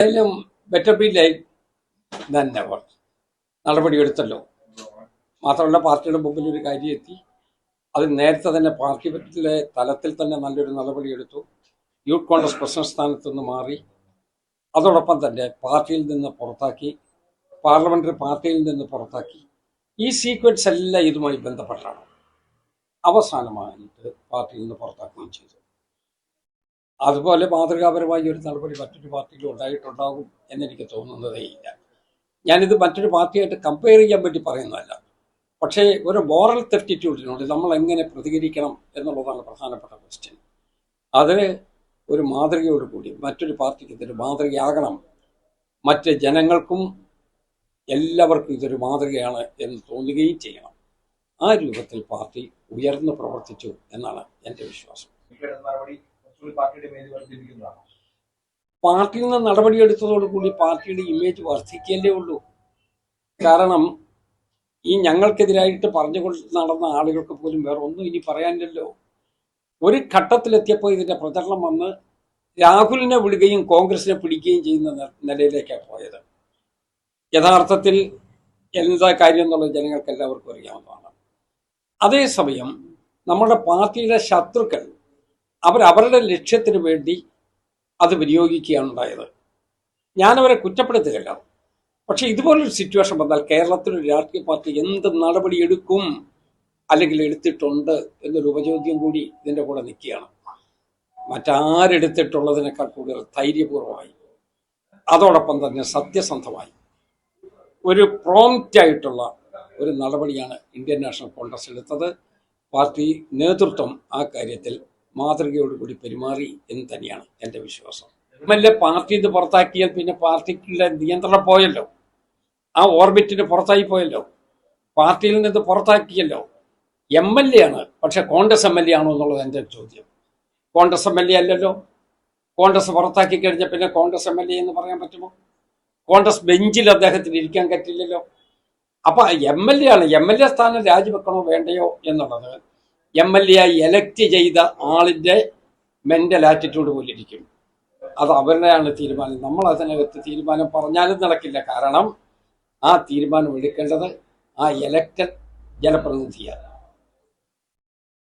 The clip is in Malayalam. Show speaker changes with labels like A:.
A: എന്തായാലും ബെറ്റർ ബി ലൈഫ് തന്നെ നെവർ നടപടിയെടുത്തല്ലോ. മാത്രമല്ല പാർട്ടിയുടെ മുമ്പിൽ ഒരു കാര്യം എത്തി അത് നേരത്തെ തന്നെ പാർട്ടിയിലെ തലത്തിൽ തന്നെ നല്ലൊരു നടപടിയെടുത്തു. യൂത്ത് കോൺഗ്രസ് പ്രസിഡന്റ് സ്ഥാനത്ത് നിന്ന് മാറി. അതോടൊപ്പം തന്നെ പാർട്ടിയിൽ നിന്ന് പുറത്താക്കി. പാർലമെന്ററി പാർട്ടിയിൽ നിന്ന് പുറത്താക്കി. ഈ സീക്വൻസ് എല്ലാം ഇതുമായി ബന്ധപ്പെട്ടാണ്. അവസാനമായിട്ട് പാർട്ടിയിൽ നിന്ന് പുറത്താക്കുകയും ചെയ്തു അതുപോലെ മാതൃകാപരമായി ഒരു നടപടി മറ്റൊരു പാർട്ടിയിലും ഉണ്ടായിട്ടുണ്ടാകും എന്നെനിക്ക് തോന്നുന്നതേ ഇല്ല. ഞാനിത് മറ്റൊരു പാർട്ടിയായിട്ട് കമ്പയർ ചെയ്യാൻ വേണ്ടി പറയുന്നതല്ല. പക്ഷേ ഒരു മോറൽ തെറ്റിറ്റ്യൂഡിനോട് നമ്മൾ എങ്ങനെ പ്രതികരിക്കണം എന്നുള്ളതാണ് പ്രധാനപ്പെട്ട ക്വസ്റ്റ്യൻ അതിന് ഒരു മാതൃകയോട് കൂടി മറ്റൊരു പാർട്ടിക്ക് ഇതൊരു മാതൃകയാകണം. മറ്റ് ജനങ്ങൾക്കും എല്ലാവർക്കും ഇതൊരു മാതൃകയാണ് എന്ന് തോന്നുകയും ചെയ്യണം. ആ രൂപത്തിൽ പാർട്ടി ഉയർന്നു പ്രവർത്തിച്ചു എന്നാണ് എന്റെ വിശ്വാസം.
B: പാർട്ടിയുടെ മേൽ വർദ്ധിപ്പിക്കുന്നതാണ്.
A: പാർട്ടിയിൽ നിന്ന് നടപടിയെടുത്തതോടുകൂടി പാർട്ടിയുടെ ഇമേജ് വർദ്ധിക്കല്ലേ ഉള്ളൂ. കാരണം ഈ ഞങ്ങൾക്കെതിരായിട്ട് പറഞ്ഞുകൊണ്ട് നടന്ന ആളുകൾക്ക് പോലും വേറെ ഒന്നും ഇനി പറയാനില്ലല്ലോ. ഒരു ഘട്ടത്തിലെത്തിയപ്പോൾ ഇതിന്റെ പ്രചരണം വന്ന് രാഹുലിനെ വിടുകയും കോൺഗ്രസിനെ പിടിക്കുകയും ചെയ്യുന്ന നിലയിലേക്കാണ് പോയത്. യഥാർത്ഥത്തിൽ എന്താ കാര്യം എന്നുള്ളത് ജനങ്ങൾക്ക് എല്ലാവർക്കും അറിയാവുന്നതാണ്. അതേസമയം നമ്മുടെ പാർട്ടിയുടെ ശത്രുക്കൾ അവരവരുടെ ലക്ഷ്യത്തിന് വേണ്ടി അത് വിനിയോഗിക്കുകയാണ് ഉണ്ടായത് ഞാനവരെ കുറ്റപ്പെടുത്തുകയല്ല. പക്ഷെ ഇതുപോലൊരു സിറ്റുവേഷൻ വന്നാൽ കേരളത്തിലൊരു രാഷ്ട്രീയ പാർട്ടി എന്ത് നടപടി എടുക്കും അല്ലെങ്കിൽ എടുത്തിട്ടുണ്ട് എന്നൊരു ഉപചോദ്യം കൂടി ഇതിന്റെ കൂടെ നിൽക്കുകയാണ്. മറ്റാരെടുത്തിട്ടുള്ളതിനേക്കാൾ കൂടുതൽ ധൈര്യപൂർവമായി അതോടൊപ്പം തന്നെ സത്യസന്ധമായി ഒരു പ്രോംപ്റ്റ് ആയിട്ടുള്ള ഒരു നടപടിയാണ് ഇന്ത്യൻ നാഷണൽ കോൺഗ്രസ് എടുത്തത്. പാർട്ടി നേതൃത്വം ആ കാര്യത്തിൽ മാതൃകയോടുകൂടി പെരുമാറി എന്ന് തന്നെയാണ് എന്റെ വിശ്വാസം. എം എൽ എ പാർട്ടി ഇത് പുറത്താക്കിയാൽ പിന്നെ പാർട്ടിക്കുള്ള നിയന്ത്രണം പോയല്ലോ. ആ ഓർബിറ്റിന് പുറത്തായി പോയല്ലോ. പാർട്ടിയിൽ നിന്ന് പുറത്താക്കിയല്ലോ. എം എൽ എ ആണ്. പക്ഷെ കോൺഗ്രസ് എം എൽ എ ആണോ എന്നുള്ളത് എന്റെ ചോദ്യം. കോൺഗ്രസ് എം എൽ എ അല്ലല്ലോ. കോൺഗ്രസ് പുറത്താക്കി കഴിഞ്ഞാൽ പിന്നെ കോൺഗ്രസ് എം എൽ എ എന്ന് പറയാൻ പറ്റുമോ? കോൺഗ്രസ് ബെഞ്ചിൽ അദ്ദേഹത്തിന് ഇരിക്കാൻ പറ്റില്ലല്ലോ. അപ്പൊ എം എൽ എ ആണ്. എം എൽ എ സ്ഥാനം രാജിവെക്കണോ വേണ്ടയോ എന്നുള്ളത് എം എൽ എ ആയി എലക്ട് ചെയ്ത ആളിന്റെ മെന്റൽ ആറ്റിറ്റ്യൂഡ് പോലിരിക്കും അത് അവരുടെയാണ് തീരുമാനം. നമ്മൾ അതിനകത്ത് തീരുമാനം പറഞ്ഞാലും നടക്കില്ല. കാരണം ആ തീരുമാനം എടുക്കേണ്ടത് ആ എലക്റ്റഡ് ജനപ്രതിനിധിയാണ്.